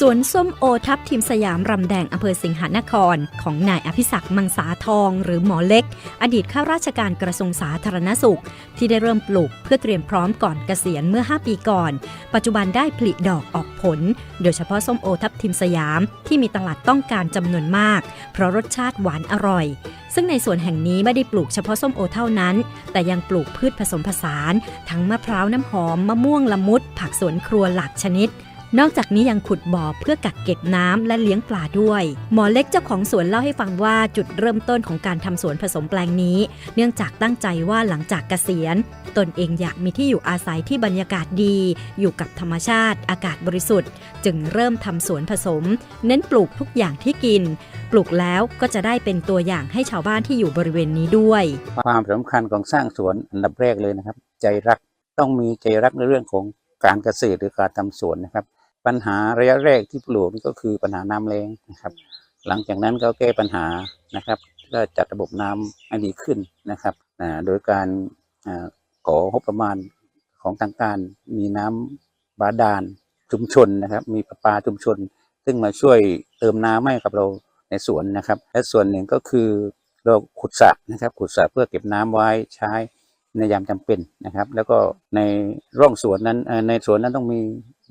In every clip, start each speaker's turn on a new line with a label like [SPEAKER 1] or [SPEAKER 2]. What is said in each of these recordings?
[SPEAKER 1] สวนส้มโอทับทิมสยามรำแดงอำเภอสิงหนคร ของนายอภิศักดิ์มังสาทองหรือหมอเล็ก อดีตข้าราชการกระทรวงสาธารณสุข ที่ได้เริ่มปลูกเพื่อเตรียมพร้อมก่อนเกษียณเมื่อ 5 ปีก่อน ปัจจุบันได้ผลิดอกออกผล โดยเฉพาะส้มโอทับทิมสยามที่มีตลาดต้องการจำนวนมาก เพราะรสชาติหวานอร่อย ซึ่งในสวนแห่งนี้ไม่ได้ปลูกเฉพาะส้มโอเท่านั้น แต่ยังปลูกพืชผสมผสาน ทั้งมะพร้าวน้ำหอมมะม่วงละมุด ผักสวนครัวหลากชนิด นอกจากนี้ยังขุดบ่อเพื่อกักเก็บน้ำและเลี้ยงปลาด้วย หมอเล็กเจ้าของสวนเล่าให้ฟังว่าจุดเริ่มต้นของการทำสวนผสมแปลงนี้ เนื่องจากตั้งใจว่าหลังจากเกษียณ ตนเองอยากมีที่อยู่อาศัยที่บรรยากาศดี อยู่กับธรรมชาติ อากาศบริสุทธิ์ จึงเริ่มทำสวนผสม เน้นปลูกทุกอย่างที่กิน ปลูกแล้วก็จะได้เป็นตัวอย่างให้ชาวบ้านที่อยู่บริเวณนี้ด้วย
[SPEAKER 2] ความสำคัญของสร้างสวนอันดับแรกเลยนะครับ ใจรักต้องมีใจรักในเรื่องของการเกษตรหรือการทำสวนนะครับ ปัญหาระยะแรกที่ปลูกนี่ก็คือปัญหาน้ำแรงนะครับ หลังจากนั้นก็แก้ปัญหานะครับก็จัดระบบน้ำให้ดีขึ้นนะครับอ่าโดยการอ่าของบประมาณของทางการมีน้ำบาดาลชุมชนนะครับ มีประปาชุมชน ซึ่งมาช่วยเติมน้ำให้กับเราในสวนนะครับ และส่วนหนึ่งก็คือเราขุดสระนะครับ ขุดสระเพื่อเก็บน้ำไว้ใช้ ในยามจำเป็นนะครับ แล้วก็ในร่องสวนนั้นในสวนนั้นต้องมี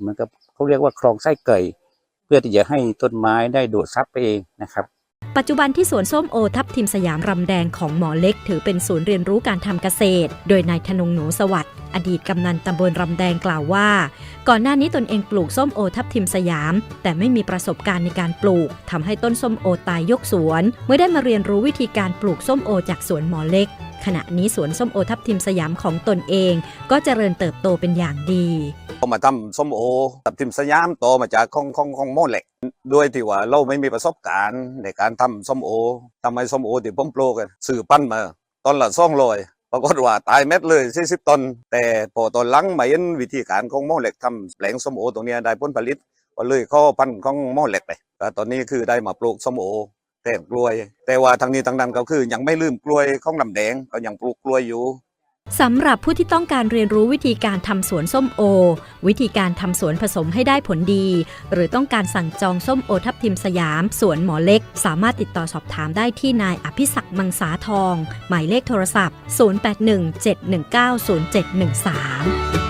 [SPEAKER 2] เหมือนกับเขาเรียกว่าคลองไส้ไก่ เพื่อที่จะให้ต้นไม้ได้ดูดซับไปเองนะครับ
[SPEAKER 1] ปัจจุบันที่สวนส้มโอทับทิมสยามรำแดงของหมอเล็ก ถือเป็นศูนย์เรียนรู้การทำเกษตร โดยนายธนงหนูสวัสดิ์อดีตกำนันตำบลรำแดงกล่าวว่า ก่อนหน้านี้ตนเองปลูกส้มโอทับทิมสยาม แต่ไม่มีประสบการณ์ในการปลูกทำให้ต้นส้มโอตายยกสวน เมื่อได้มาเรียนรู้วิธีการปลูกส้มโอจากสวนหมอเล็ก ขณะนี้สวนส้มโอทับทิมสยามของตนเอง ก็เจริญเติบโตเป็นอย่างดี
[SPEAKER 3] ก็มาทำส้มโอตับทิมสยามโตมาจากของของของโมเหล็กด้วยที่ว่าเราไม่มีประสบการณ์ในการทำส้มโอทำไมส้มโอที่ผมปลูกอะสื่อปั้นมาตอนละซ่องลอยปรากฏว่าตายเม็ดเลยสี่สิบต้นแต่พอตอนหลังมาเห็นวิธีการของโมเหล็กทำแปลงส้มโอตรงนี้ได้ผลผลิตก็เลยเข้อพันของโมเหล็กไปตอนนี้คือได้มาปลูกส้มโอ แทนกล้วย แต่ว่าทางนี้ทางนั้นก็คือ ยังไม่ลืมกล้วยของลำแดงก็ยังปลูกกล้วยอยู่
[SPEAKER 1] สำหรับผู้ที่ต้องการเรียนรู้วิธีการทำสวนส้มโอ วิธีการทำสวนผสมให้ได้ผลดี หรือต้องการสั่งจองส้มโอทับทิมสยาม สวนหมอเล็ก สามารถติดต่อสอบถามได้ที่นายอภิศักดิ์มังสาทอง หมายเลขโทรศัพท์ 0817190713